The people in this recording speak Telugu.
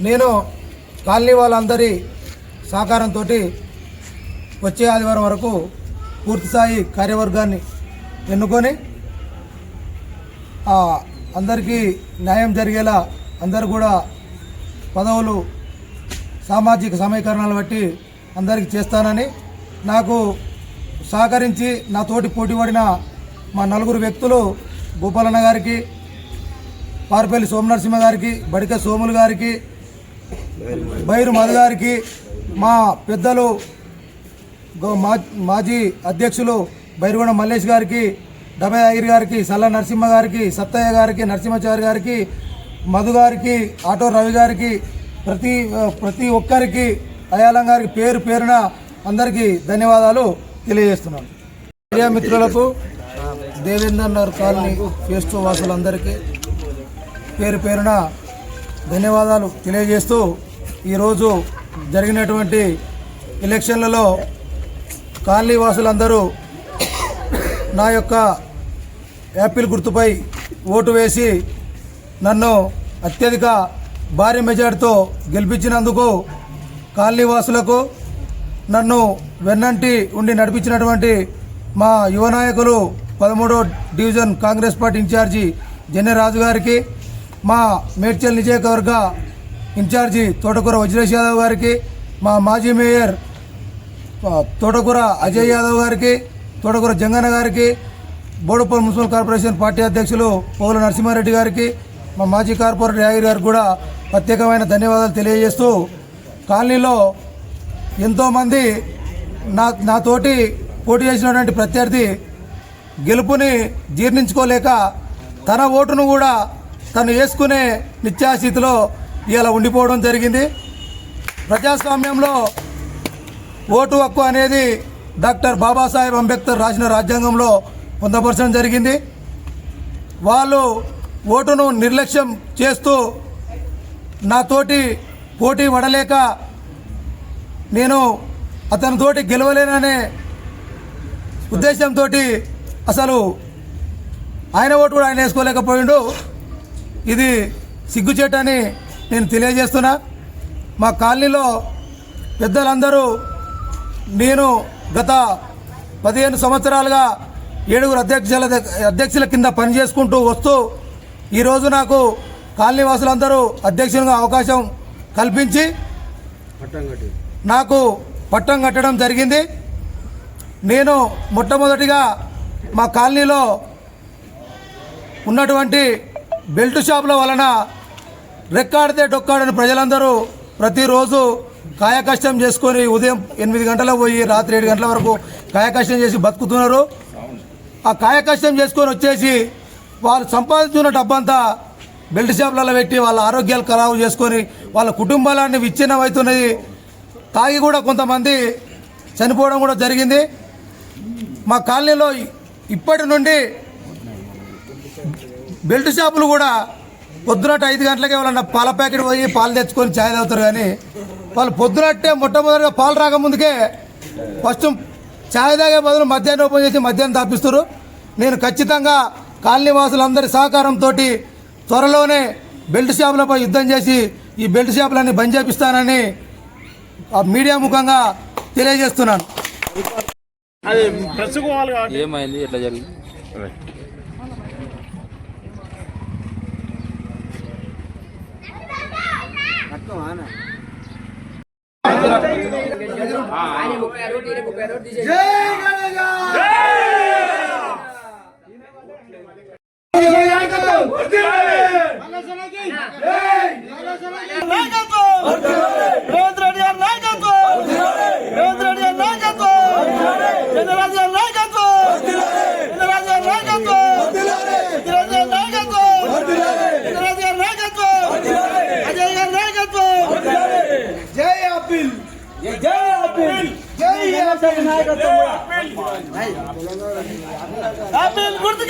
నేను కాలనీ వాళ్ళందరి సహకారంతో వచ్చే ఆదివారం వరకు పూర్తిస్థాయి కార్యవర్గాన్ని ఎన్నుకొని అందరికీ న్యాయం జరిగేలా అందరు కూడా పదవులు సామాజిక సమీకరణాలు బట్టి అందరికీ చేస్తానని నాకు సహకరించి నా తోటి పోటీ పడిన మా నలుగురు వ్యక్తులు భూపాలన్న గారికి పార్పల్లి సోమనరసింహ గారికి బడిక సోములు గారికి బైరు మధు గారికి మా పెద్దలు మా- మాజీ అధ్యక్షులు బైరుగొండ మల్లేష్ గారికి డబై అయ్యర్ గారికి సల్ల నరసింహ గారికి సత్తయ్య గారికి నరసింహాచారి గారికి మధు గారికి ఆటో రవి గారికి ప్రతి ప్రతి ఒక్కరికి అయాలం గారికి పేరు పేరున అందరికీ ధన్యవాదాలు తెలియజేస్తున్నాను. మీడియా మిత్రులకు Devender Nagar colony phase two వాసులందరికీ పేరు పేరున ధన్యవాదాలు తెలియజేస్తూ ఈరోజు జరిగినటువంటి ఎలక్షన్లలో కాలనీ వాసులందరూ నా యొక్క యాపిల్ గుర్తుపై ఓటు వేసి నన్ను అత్యధిక భారీ మెజార్టీతో గెలిపించినందుకు కాలనీ వాసులకు నన్ను వెన్నంటి ఉండి నడిపించినటువంటి మా యువ నాయకులు పదమూడో division Congress party incharge Jennaraju గారికి మా మేడ్చల్ నియోజకవర్గ ఇన్ఛార్జి తోటకూర వజ్రేష్ యాదవ్ గారికి మా మాజీ మేయర్ తోటకూర అజయ్ యాదవ్ గారికి తోటకూర జంగన్న గారికి బోడుపల్ మున్సిపల్ కార్పొరేషన్ పార్టీ అధ్యక్షులు పోగుల నరసింహారెడ్డి గారికి మా మాజీ కార్పొరేటర్ యాగిరి గారికి కూడా ప్రత్యేకమైన ధన్యవాదాలు తెలియజేస్తూ కాలనీలో ఎంతోమంది నా నాతోటి పోటీ చేసినటువంటి ప్రత్యర్థి గెలుపుని జీర్ణించుకోలేక తన ఓటును కూడా తను వేసుకునే నిత్యాస్థితిలో ఇలా ఉండిపోవడం జరిగింది. ప్రజాస్వామ్యంలో ఓటు హక్కు అనేది డాక్టర్ బాబాసాహెబ్ అంబేద్కర్ రాసిన రాజ్యాంగంలో పొందపరచడం జరిగింది. వాళ్ళు ఓటును నిర్లక్ష్యం చేస్తూ నాతోటి పోటీ పడలేక నేను అతనితోటి గెలవలేననే ఉద్దేశంతో అసలు ఆయన ఓటు కూడా ఆయన వేసుకోలేకపోయిండు. ఇది సిగ్గుచేటని నేను తెలియజేస్తున్నా. మా కాలనీలో పెద్దలందరూ నేను గత పదిహేను సంవత్సరాలుగా ఏడుగురు అధ్యక్షుల అధ్యక్షుల కింద పనిచేసుకుంటూ వస్తూ ఈరోజు నాకు కాలనీ వాసులందరూ అధ్యక్షులుగా అవకాశం కల్పించి నాకు పట్టం కట్టడం జరిగింది. నేను మొట్టమొదటిగా మా కాలనీలో ఉన్నటువంటి బెల్ట్ షాపుల వలన రెక్కాడితే డొక్కాడని ప్రజలందరూ ప్రతిరోజు కాయకష్టం చేసుకొని ఉదయం ఎనిమిది గంటలకు పోయి రాత్రి ఏడు గంటల వరకు కాయకష్టం చేసి బతుకుతున్నారు. ఆ కాయకష్టం చేసుకొని వచ్చేసి వారు సంపాదించుకున్న డబ్బంతా బెల్ట్ షాపులలో పెట్టి వాళ్ళ ఆరోగ్యాలు ఖరాబు చేసుకొని వాళ్ళ కుటుంబాలన్నీ విచ్ఛిన్నం అవుతున్నది తాగి కూడా కొంతమంది చనిపోవడం కూడా జరిగింది. మా కాలనీలో ఇప్పటి నుండి బెల్ట్ షాపులు కూడా పొద్దునట్టు ఐదు గంటలకే వాళ్ళన్న పాల ప్యాకెట్ పోయి పాలు తెచ్చుకొని ఛాయ్ తాగుతారు కానీ వాళ్ళు పొద్దునట్టే మొట్టమొదటిగా పాలు రాకముందుకే ఫస్ట్ ఛాయ్ తాగే బదులు మధ్యాహ్నం ఓపెన్ చేసి మధ్యాహ్నం తాపిస్తారు. నేను ఖచ్చితంగా కాలనీవాసులందరి సహకారంతో త్వరలోనే బెల్ట్ షాపులపై యుద్ధం చేసి ఈ బెల్ట్ షాపులన్నీ బంద్ చేపిస్తానని ఆ మీడియా ముఖంగా తెలియజేస్తున్నాను. అది ప్రెస్ పోవాలి కాబట్టి ఏమైంది? ఎట్లా జరిగింది? రేవంత్ जय कपिल जय कपिल कपिल गुर्द